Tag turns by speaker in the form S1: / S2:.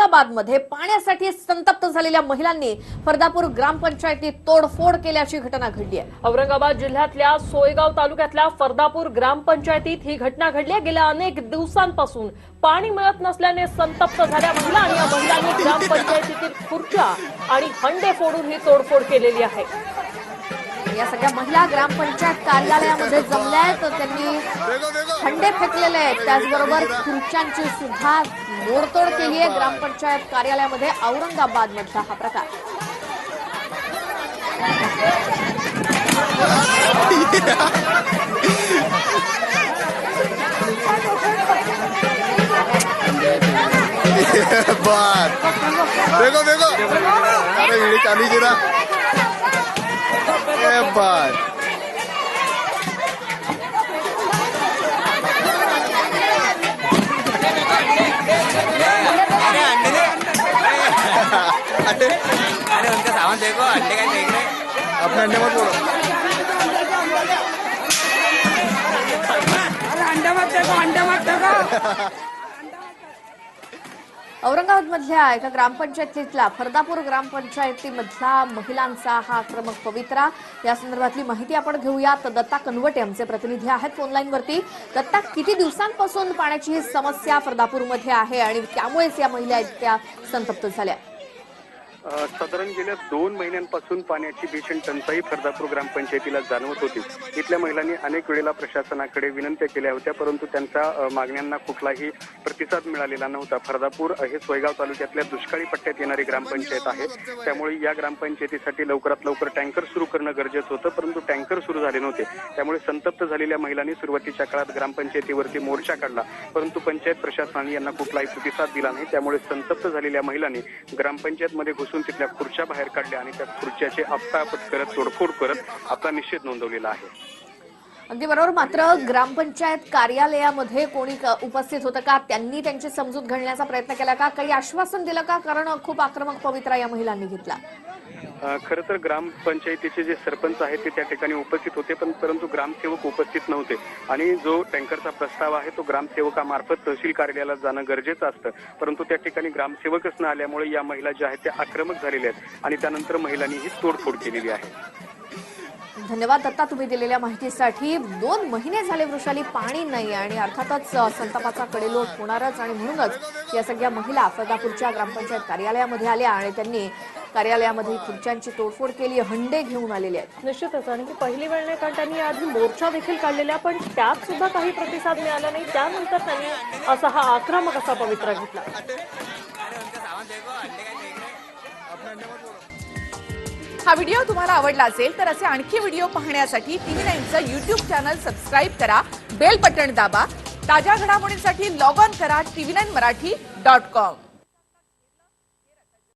S1: औरंगाबादमध्ये पाण्यासाठी संतप्त झालेल्या महिलांनी फरदापूर ग्रामपंचायतीत तोडफोड केल्याची घटना घडली आहे
S2: औरंगाबाद जिल्ह्यातल्या सोयगाव तालुक्यातल्या फरदापूर ग्रामपंचायतीत ही घटना घडली आहे. गेल्या अनेक दिवसांपासून पाणी मिळत नसल्याने संतप्त झाल्या महिला आणि या महिलांनी ग्रामपंचायतीतील खुर्च्या आणि हंडे फोडून ही तोडफोड केलेली आहे
S1: या सगळ्या महिला ग्रामपंचायत कार्यालयामध्ये जमल्या आहेत. तर त्यांनी खंडे फेकलेले आहेत. त्याचबरोबर खुर्च्यांची सुद्धा मोडतोड केली आहे. ग्रामपंचायत कार्यालयामध्ये औरंगाबाद मधला हा प्रकार.
S3: देखो देखो. अरे वीडियो चालू ये अरे अंडे
S4: अरे उनका सामान देखो अंडे का देख रहे
S3: अपने अंडे मत बोलो.
S4: अरे अंडे मत देखो अंडे मत देखो
S1: औरंगाबाद मधल्या एका ग्रामपंचायतीतला फरदापूर ग्रामपंचायतीमधला महिलांचा हा आक्रमक पवित्रा. या संदर्भातली माहिती आपण घेऊयात. दत्ता कनवटे आमचे प्रतिनिधी आहेत फोनलाईनवरती. दत्ता किती दिवसांपासून पाण्याची ही समस्या फरदापूरमध्ये आहे आणि त्यामुळेच या महिला इतक्या संतप्त झाल्या?
S5: साधारण गेल्या दोन महिन्यांपासून पाण्याची भीषण टंचाई फरदापूर ग्रामपंचायतीला जाणवत होती. इथल्या महिलांनी अनेक वेळेला प्रशासनाकडे विनंत्या केल्या होत्या परंतु त्यांच्या मागण्यांना कुठलाही प्रतिसाद मिळालेला नव्हता. फरदापूर हे सोयगाव तालुक्यातल्या दुष्काळी पट्ट्यात येणारी ग्रामपंचायत आहे. त्यामुळे या ग्रामपंचायतीसाठी लवकरात लवकर टँकर सुरू करणं गरजेचं होतं परंतु टँकर सुरू झाले नव्हते. त्यामुळे संतप्त झालेल्या महिलांनी सुरुवातीच्या काळात ग्रामपंचायतीवरती मोर्चा काढला परंतु पंचायत प्रशासनाने यांना कुठलाही प्रतिसाद दिला नाही. त्यामुळे संतप्त झालेल्या महिलांनी ग्रामपंचायतमध्ये घुसून तिथल्या खुर्च्या बाहेर काढल्या आणि त्या खुर्च्याचे आपटापट करत तोडफोड करत आपला निषेध नोंदवलेला आहे.
S1: अगदी बरोबर. मात्र ग्रामपंचायत कार्यालयामध्ये कोणी उपस्थित होतं का? त्यांनी त्यांची समजूत घालण्याचा प्रयत्न केला का? काही आश्वासन दिलं का? कारण खूप आक्रमक पवित्रा या महिलांनी घेतला.
S5: खरं तर ग्रामपंचायतीचे जे सरपंच आहेत ते त्या ठिकाणी उपस्थित होते पण परंतु ग्रामसेवक उपस्थित नव्हते. आणि जो टँकरचा प्रस्ताव आहे तो ग्रामसेवकामार्फत तहसील कार्यालयाला जाणं गरजेचं असतं. परंतु त्या ठिकाणी ग्रामसेवकच न आल्यामुळे या महिला ज्या आहेत त्या आक्रमक झालेल्या आहेत आणि त्यानंतर महिलांनी ही तोडफोड केलेली आहे.
S1: धन्यवाद दत्ता तुम्ही दिलेल्या माहितीसाठी. दोन महिने झाले वृषाली पाणी नाही आणि अर्थातच संतापाचा कडेलोट होणारच आणि म्हणूनच या सगळ्या महिला फरदापूरच्या ग्रामपंचायत कार्यालयामध्ये आल्या आणि त्यांनी कार्यालयामध्ये खुर्च्यांची तोडफोड केली हंडे घेऊन आलेले आहेत.
S2: निश्चितच आणि ही पहिली वेळ नाही कारण त्यांनी आधी मोर्चा देखील काढलेला पण त्यात सुद्धा काही प्रतिसाद मिळाला नाही. त्यानंतर त्यांनी असा हा आक्रमक असा पवित्रा घेतला.
S4: का
S6: हा व्हिडिओ तुम्हाला आवडला असेल तर असे आणखी व्हिडिओ पाहण्यासाठी टीव्ही नाईनचं युट्यूब चॅनल सबस्क्राईब करा बेल बटण दाबा ताज्या घडामोडींसाठी लॉग ऑन करा TV nine Marathi dot com.